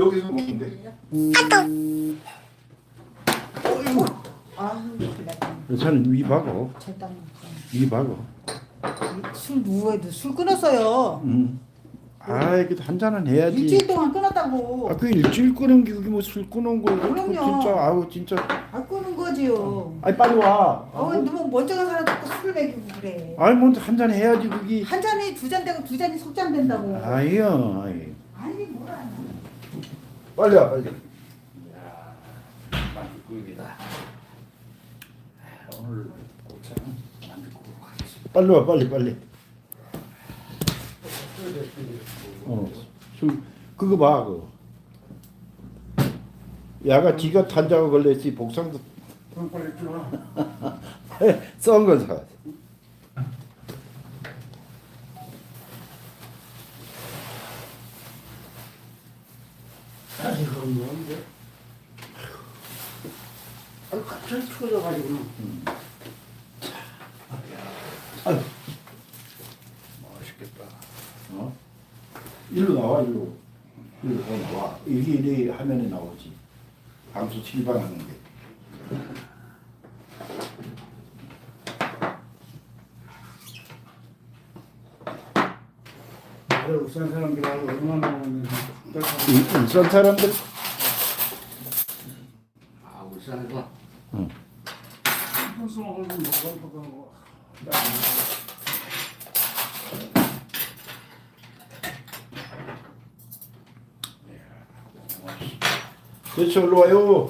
여기서 돼. 어이구. 아유 그래. 저는 위 박어. 절단. 위 박어. 술 누구에도 술 끊었어요. 음. 아, 이게 한 잔은 해야지. 일주일 동안 끊었다고. 아, 그 일주일 끊은 게 그게 뭐술 끊은 거. 그럼요. 진짜 아우 진짜. 아 끊은 거지요. 아니 빨리 와. 어 너무 멀쩡한 사람 자꾸 술을 먹이고 그래. 아니 먼저 한 잔 해야지 그게. 한 잔이 두 잔 되고 두 잔이 속잔 된다고. 아니요. 아니 뭐라. 빨리 와 빨리. 만두국이다. 오늘 고창은 만두국으로 가겠습니다. 빨리 와 빨리 빨리. 어. 술 그거 봐 그거. 야가 지가 탄자고 걸렸지 복상도 빨리 들어와. 썬거 사. 이거 뭔데? 아 갑자기 추워져가지고. 아유. 맛있겠다. 어? 일로 나와 일로. 일로 더 나와. 이게 내 화면에 나오지. 방수 칠방 하는 게. 그래 울산 사람들하고 얼마나. 이- 일선 사람들 아 울산에서. 응. 무슨 먹으면 먹어 그렇죠 일로 와요.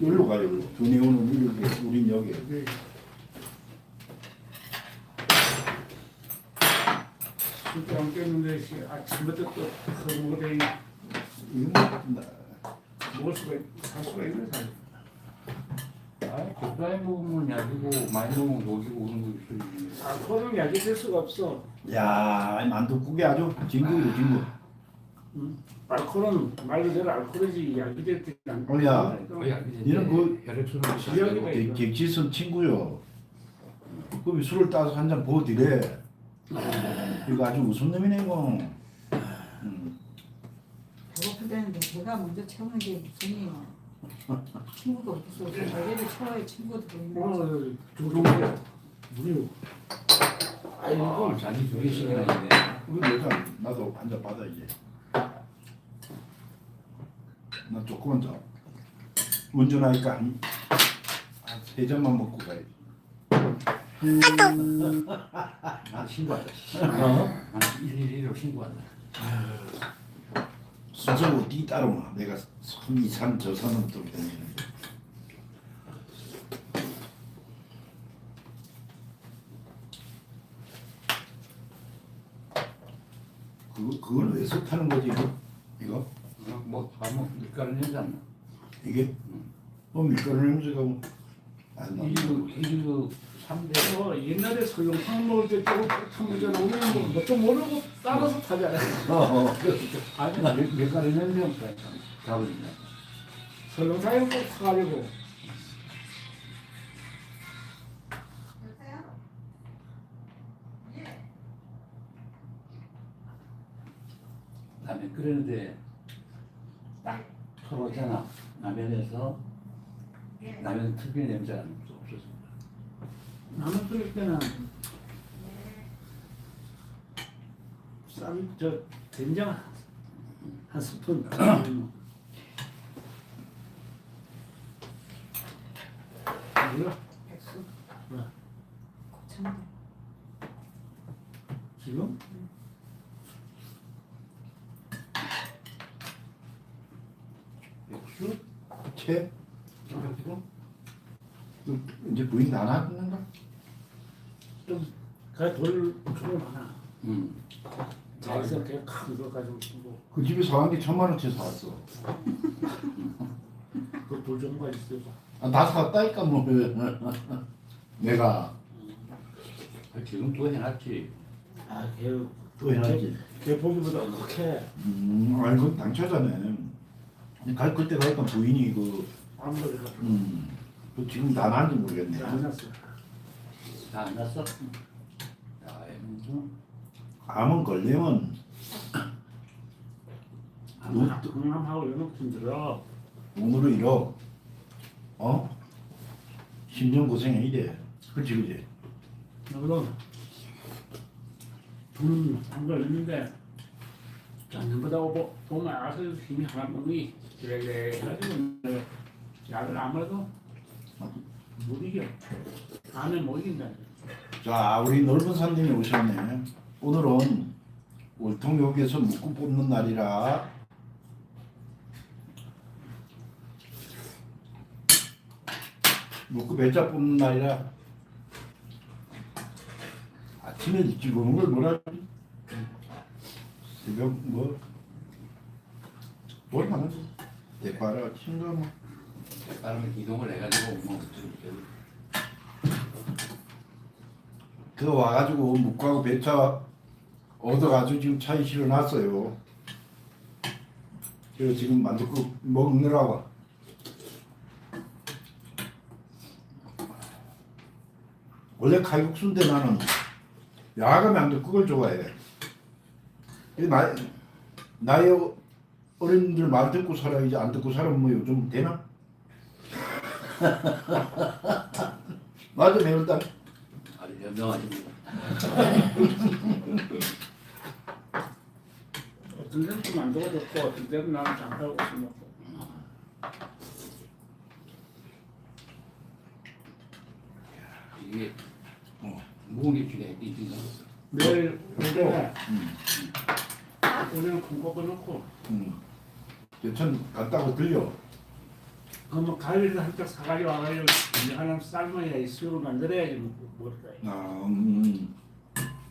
일로 가요 일로. 두뇌오는 일로 우린 여기. 술도 안 깼는데 씨, 아침부터 또 그런 거 되니 이거 뭐, 먹을 수가 있, 살 수가 있네 살. 아, 적당히 먹으면 약이고 많이 먹으면 녹이고 그런 거 있어요. 아 그거는 약이 될 수가 없어. 야 만두국이 아주 진국이죠 진국. 알코올은 말 그대로 알코올이지 약이 될때 안. 어, 야. 그 약이 니는 그 혈액순환 객- 객지선 친구요. 그럼 술을 따서 한잔 부어드래. 이거 아주 무슨 놈이네 이거. 음. 배고플 때는데 내가 먼저 채우는 게 무슨이야. 친구도 없어. 내래를 채워야 친구도 있는 거지. 오늘 조종대 무료. 아, 잔이 두 개씩이나 있네. 우리 내가 나도 한잔 받아 이제. 나 조그만 잔. 운전하니까 한세 잔만 먹고 가야지. 난 신고한다. 어? 난 112로 신고한다. 순서고 니 따라오나. 내가 선 이산 저 선은 또 다니는데. 그거 그걸 왜 섭하는 거지 이거? 이거? 어, 뭐, 밥 먹, 밀가루 내지 않나? 이게? 뭐 밀가루 냄새가 뭐. 안 나. 이거, 이거 3대. 어, 옛날에 설렁탕 먹을 때 조금 참으잖아. 오늘은 뭐좀 모르고 따라서 타잖아. 어, 어. 아니, 밀- 밀가루 냄새 없다. 잡으니까. 설렁탕에 꼭 타가지고. 라면 끓이는데 딱 털었잖아. 라면에서 라면 특유의 냄새가 없었습니다. 라면 끓일 때는 쌈, 저 된장 한 스푼. 몰라? 백수. 뭐, 고참. 지금? 백수? 채? 그래가지고 이제 부인 안 하는가? 좀, 돌 주로 많아. 음. 자기서 그냥 큰거 가지고 뭐, 그 집에 사간 게 천만 원치 사왔어. 그돌 정도가 있어요. 아, 다 샀다니까 뭐. 내가 아, 지금 또 해놨지. 아, 걔, 또 해놨지. 걔 보기보다 어떻게 음, 아니 그 당차자네. 갈 그때 가니까 부인이 그, 아무래도 음, 그 지금 다 나는지 모르겠네. 안 났어. 다 안 났어? 암은 걸리면 강남하고 연옥 힘들어. 오늘로 잃어. 어? 10년 고생해 이래. 그치 그치. 물론 돈은 한거 있는데 작년보다 보- 보면 알아서 힘이 하나 먹니 그래 해가지고 약을 아무래도 못 이겨. 안에 못 이긴다. 자 우리 넓은 산님이 오셨네. 오늘은 울통역에서 묵고 뽑는 날이라. 묵고 배짜 뽑는 날이라? 아침에 일찍 오는 걸 뭐라 하지? 새벽 뭐뭘 하는 대파라 친가 뭐 다른 이동을 해가지고 뭐 그 와가지고 묵고하고 배차 얻어가지고 지금 차에 실어놨어요. 그래서 지금 만두국 먹느라고. 원래 칼국수인데 나는 야가 만두국을 좋아해. 이 나, 나의 어린이들 말 듣고 살아야지 안 듣고 살아면 뭐 요즘 되나? 맞아 매울당. 아주 현명하십니다. 어떤 안 좋아졌고 어떤 데는 나는 옷을 먹고. 이게 어, 무게치가 있긴가. 내일 오전에 음. 오늘 큰거 꺼놓고 음. 대천 갔다고 들려. 그러면 가위를 한짝 사가지고 와가지고 하나 삶아야 이 수육을 만들어야지 뭐, 먹을 거야. 아, 음,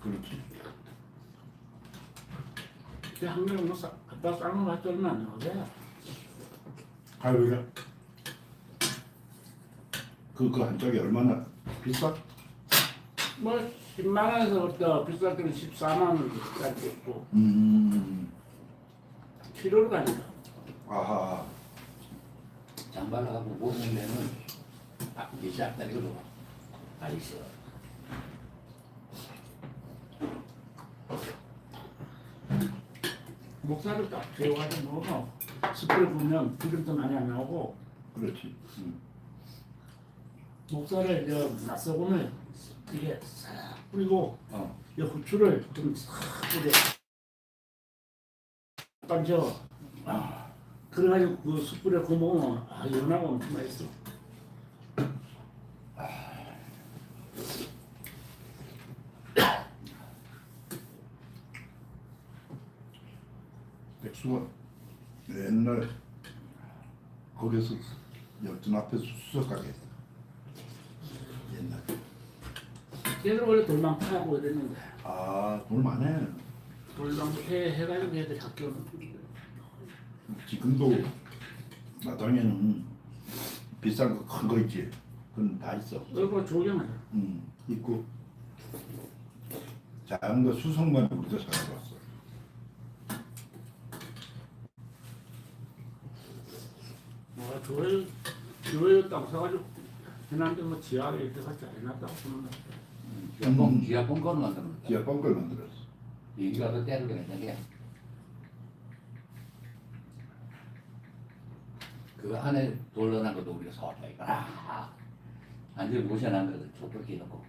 그렇지. 근데 한 명은 뭐 사- 갖다 삶은 얼마 안 나오게. 가위가 그, 그 한쪽이 얼마나 비싸? 뭐 10만 원에서부터 비쌀 때는 14만 원까지 있고 음, 키로로 가니까. 아하. 장발하고 먹는 데는 아, 이게 앞다리로 다 있어. 목살을 딱 재워가지고 먹어. 숯불에 구우면 기름도 많이 안 나오고 그렇지. 음. 목살을 이제 낯서고는 이게 싹 뿌리고 어. 이 후추를 좀싹 뿌려. 던져. 아, 그래가지고 그 숯불에 구워 먹으면 아 연하고 엄청 맛있어. 백수가 옛날 거기서 역전 앞에서 수석하게 했어. 옛날. 얘들 원래 돌망패 하고 이랬는데 아, 돈 많네. 돌망패 해가지고 애들 학교는 지금도 마당에는 비싼 거 큰 거 있지. 그건 다 있어. 얼굴 조경하자. 음, 있고 작은 거 수성만 우리도 사가봤어. 뭐 조회 조회 땅 사가지고 해놨는데 뭐 지하에 이렇게 같이 안 해놨다고 보면 지하봉 음. 지하봉 거는 만드는 거다. 기아 뻥걸 만들었어. 여기가 더 때를 그랬는데 그 안에 돌러난 것도 우리가 서울다니까 아, 완전 모셔난 거를 좁게 넣고.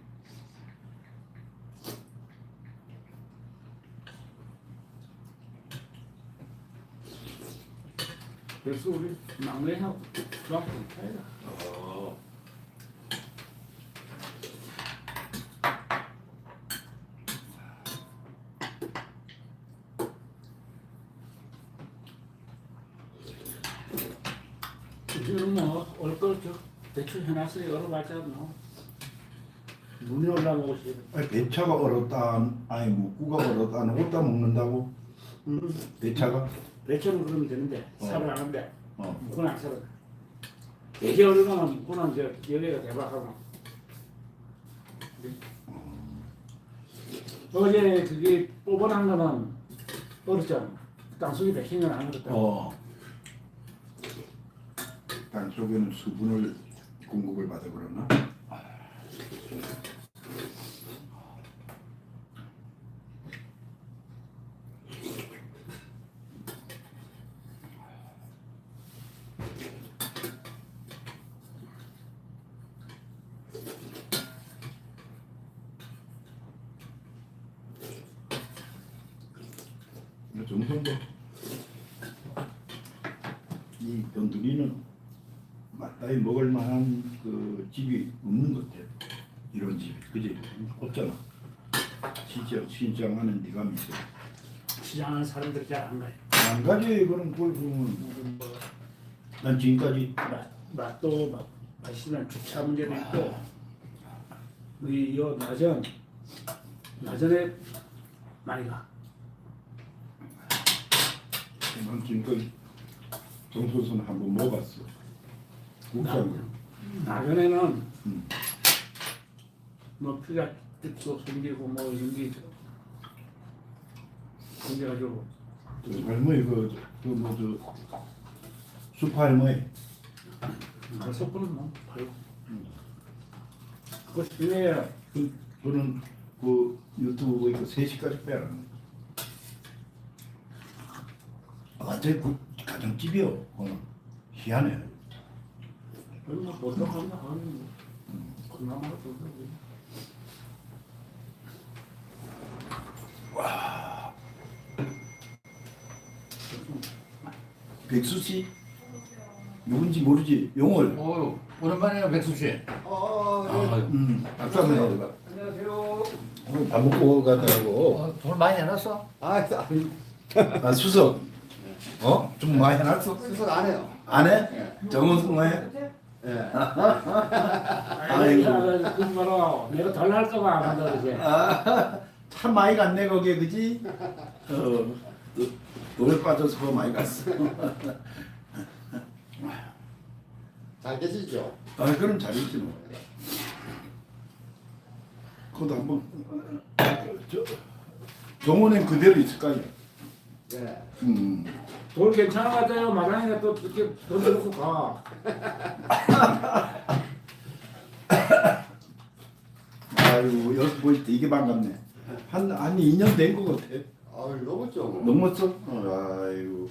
그래서 우리 막내하고 중학교 차이다. 어. 지금 뭐올걸 대충 해놨어요. 열어봤자 뭐 눈이 올라오고 싶어. 아니, 배차가 얼었다, 아니 묵구가 얼었다, 안 옷다 먹는다고? 음, 배차가? 배처럼 그러면 되는데 어. 살을 안 한대. 어. 묵고는 안 살아. 되게 얼마나 묵고는 이제 여기가 대박하고. 어제 그게 뽑아난 거는 얼었잖아. 땅속에 백힌 건안 얼었다. 어. 땅 속에는 수분을 공급을 받아버렸나? 정성도 이 변두리는 마땅히 먹을 만한 그 집이 없는 것 같아. 이런 집, 그지? 없잖아. 시장 시장 하는 데가 있어. 시장하는 사람들 잘안 가요. 안 가지 그런 걸 보면 난 지금까지 맛, 맛도 막 맛있는 주차 문제도 있고 우리 요 나전 나전에 많이 가. 난 지금까지 정소선 한번 먹어봤어. 국산을. 나전에는 음. 뭐 뜯고 생기고 뭐 이런 게 생겨가지고 그 할머니 그그뭐저 수파 할머니 그래서 그는 뭐 팔고 그 시내에 그 저는 그 유튜브 보니까 3 시까지 빼라. 완전히 그 가정집이요. 그거는 희한해. 얼마 그나마 좀 백수 씨 누군지 모르지 용을. 어유 오랜만이에요 백수 씨. 어, 아, 음. 박수 한번 해봐. 안녕하세요. 오늘 밥 먹고 가더라고. 어, 돈 많이 해놨어? 아, 아니, 아 수석. 어? 좀 많이 해놨어? 수석 안 해요. 안 해? 정원승 해? 예. 아이고 그 바로 내가 덜 할까봐 안 한다 그러지 아, 참 많이 갔네 거기에 그지? 어, 너- 노래 빠져서 그거 많이 갔어. 잘 계시죠? 아 그럼 잘했지 뭐. 그것도 한번 저 정원엔 그대로 있을 거 아니야. 예. 음. 돈 괜찮은 것 같아요 마당이가 또 이렇게 던져놓고 가 아이고 여기 보일 때 이게 반갑네. 한한 2년 된 거 같아. 아, 넘었죠. 넘었어? 어, 아이고.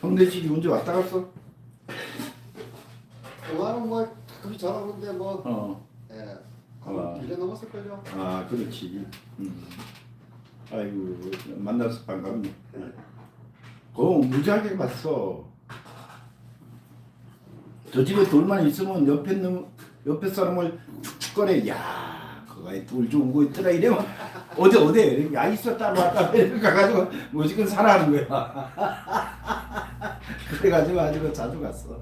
형네집이 언제 왔다 갔어? 그거는 뭐 가끔씩 전화 오는데 뭐, 어. 예. 아. 한 1년 넘었을걸요. 아 그렇지. 음. 아이고 만나서 반갑네. 그거 무지하게 봤어. 저 집에 돌만 있으면 옆에 놈 옆에 사람을 축축거려. 야 그거에 돌 좋은 거 있더라 이러면 어디 어디 야 있어 따로 왔다 이렇게 가가지고 무조건 사라는 거야. 그래가지고 아주 그 자주 갔어.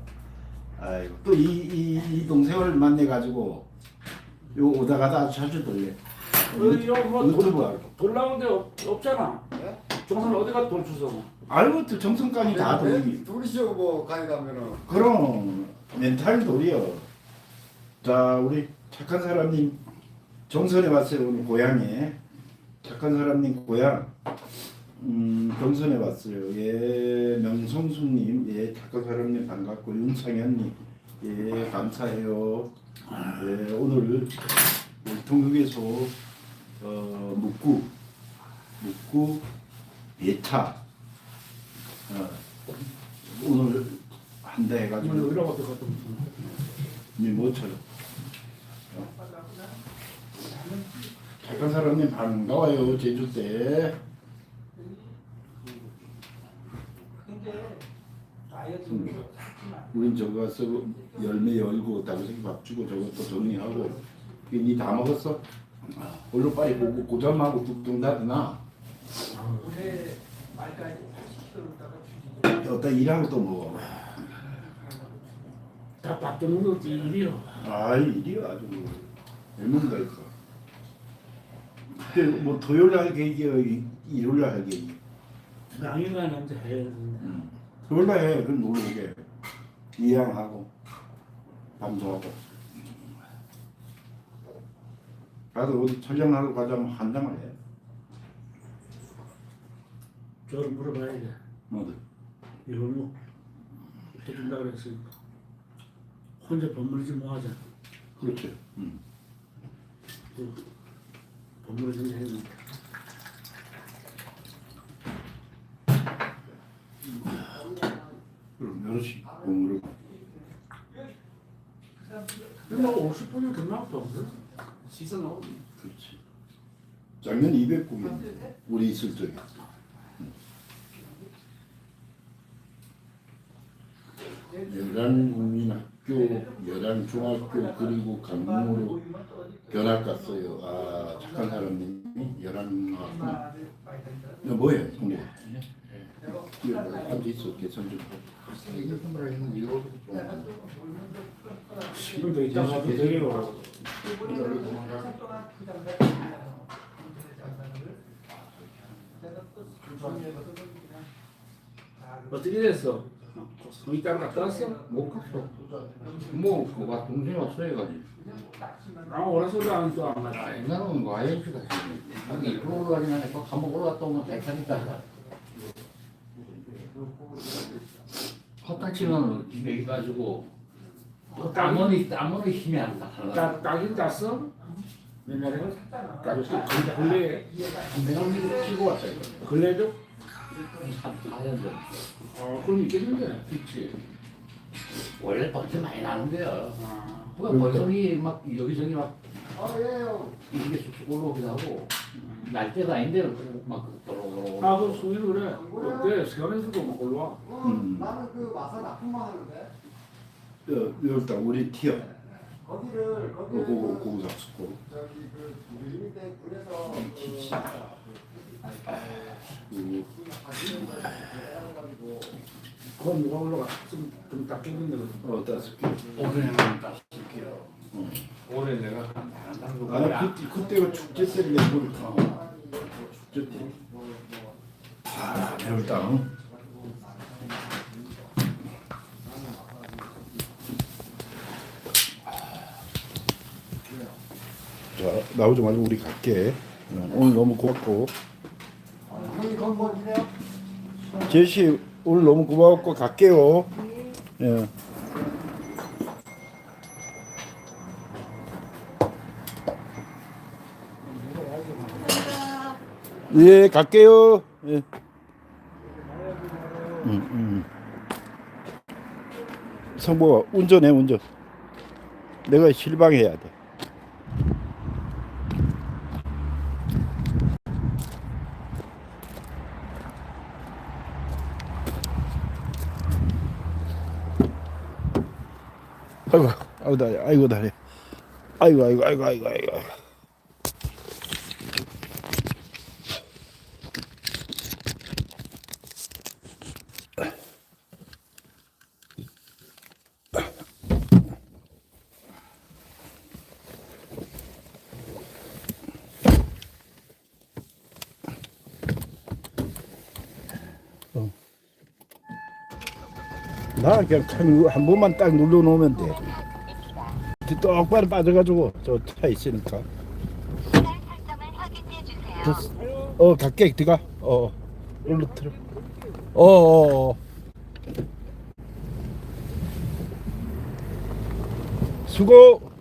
아이고 또이 이 이 동생을 만나 가지고 요 오다 가다 아주 자주 돌려. 이거 뭐 유튜브 하고. 돌 나오는데 없, 없잖아 예? 정선 어디가 돌 주워 알고 또 정성까지 다 돌리기. 네, 둘이서 뭐 가게 가면은 그럼 멘탈 돌이요. 자 우리 착한 사람님 정선에 왔어요 오늘 고향에 착한 사람님 고향 음 정선에 왔어요. 예 명성수님 예 착한 사람님 반갑고 윤상현님 예 감사해요. 예 오늘 우리 통역에서 어 묵구 묵구 예차 어, 오늘 한다 해가지고. 이거 이러고 어떻게 니 뭐처럼 착한 사람님 반가워요 제주 때. 우린 저거 가서 열매 열고 다섯이 밥 주고 저것도 정리하고 니다 먹었어? 얼른 빨리 보고 고점하고 뚝뚝 나드나 어따 일하고 또 먹어 다밥 주는 거 일이요. 아 일이야 아주 얼마나 있어. 그때 뭐 토요일 날 계획이야 이- 일요일 날 계획이야 강의가 남자 해야 되는데 토요일 날 해. 그럼 놀러 오게 이양하고 방송하고. 가서 어디 촬영하러 가자면 한 장을 해. 저를 물어봐야 돼. 뭐든 이걸 뭐 해준다 그랬으니까. 혼자 버무리지 뭐하자. 그렇지 음. 버무리지 했는데 그럼 여럿이 공으로. 근데 뭐 50분은 금방 또 씻어 나오고 그렇지. 작년 200곡이 우리 있을 적에 음. 여단국민학교, 여단중학교 그리고 강릉으로 견학 갔어요. 아 착한 사람이 여단 나왔구나. 너 뭐해? 공부? 앉아 있어 계산 좀. 이거 선물을 했는데 이거 좀. 지금도 있잖아 그대로 어떻게 됐어? 따로 갔다 왔어? 못 갔어. 뭐 그가 동생이 없어해가지고. 아 오라서도 안또안 아, 맞아 옛날에는 뭐 IMC가 여기 일로 올라가긴 하네. 그 한번 올라갔다 오면 백사니까. 헛다치면 집에 가지고 땀은 땀은 힘이 안 나. 따, 따긴 땄어? 옛날에 따졌어 근래 내가 치고 이거. 근래도? 한 4년 전. 어 그럼 있겠는데 그치. 원래 벌써 많이 나는데요. 아그 벌성이 막 여기저기 막 아 예요. 이게 쑥쑥 올라오기도 하고 날때가 아닌데 막 떨어져. 아, 그 수일 그래. 어때? 세원에서도 막 올라와. 음. 나는 그 마산 납품만 하는데 여 여기다 우리 티어. 거기를 거기를 고고 그 고고 잡수고. 저기 그 우리 때 군에서 그 그건 누가 올라가? 좀, 좀 닦이는데. 어 다섯 개. 올해는 다섯 개요. 올해 내가 한 당도 아 그때 그때가 축제 때 내보니까 축제 때. 아 배울다. 응? 자 나오지 말고 우리 갈게. 응, 오늘 너무 고맙고? 제시 오늘 너무 고마웠고 갈게요. 예. 예, 갈게요. 예. 음, 음. 성보가 운전해, 운전. 내가 실방해야 돼. 아이고, 아이고 다리, 아이고 다리, 아이고, 아이고, 아이고, 아이고, 아이고. 나 그냥 칸한 번만 딱 눌러 놓으면 돼. 뒤 똑바로 빠져가지고 저 차 있으니까. 됐어. 어 갈게 들어가. 어 올로 틀어. 어 어 어. 수고.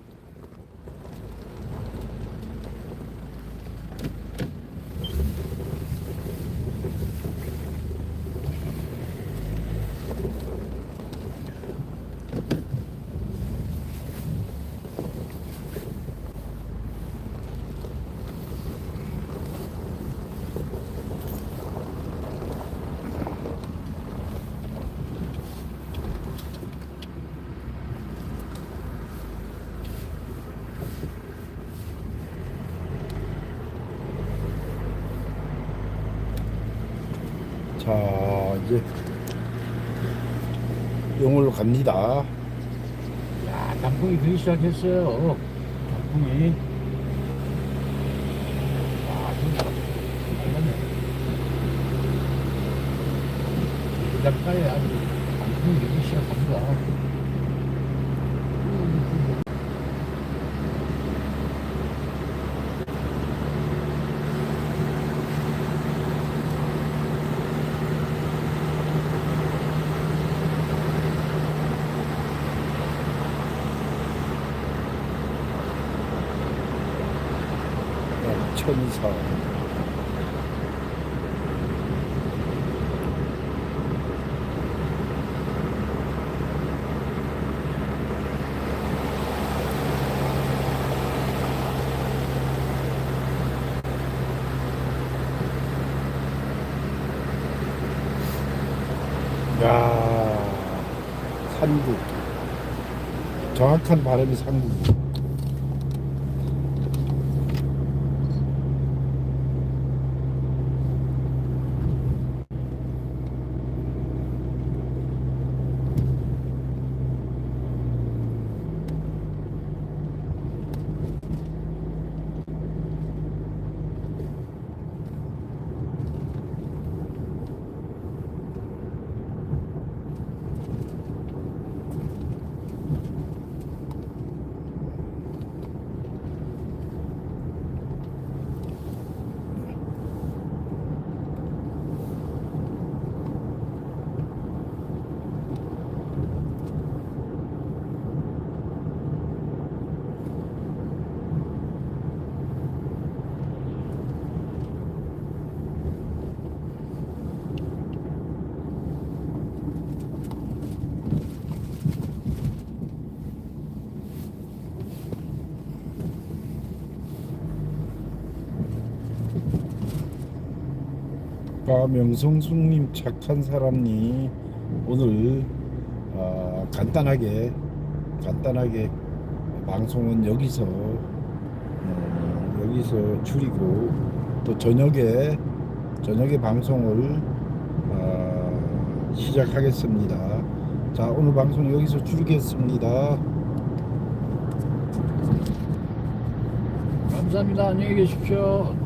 자 이제 영월로 갑니다. 야, 단풍이 들기 시작했어요. 단풍이. 와, 진짜. 얼마네. 바닷가에 아주 단풍이 들기 시작합니다. 천사. 야, 산국. 정확한 발음이 산국. 아까 명성숙님 착한 사람이 오늘 아, 간단하게 간단하게 방송은 여기서 어, 여기서 줄이고 또 저녁에 저녁에 방송을 아, 시작하겠습니다. 자 오늘 방송 여기서 줄이겠습니다. 감사합니다. 안녕히 계십시오.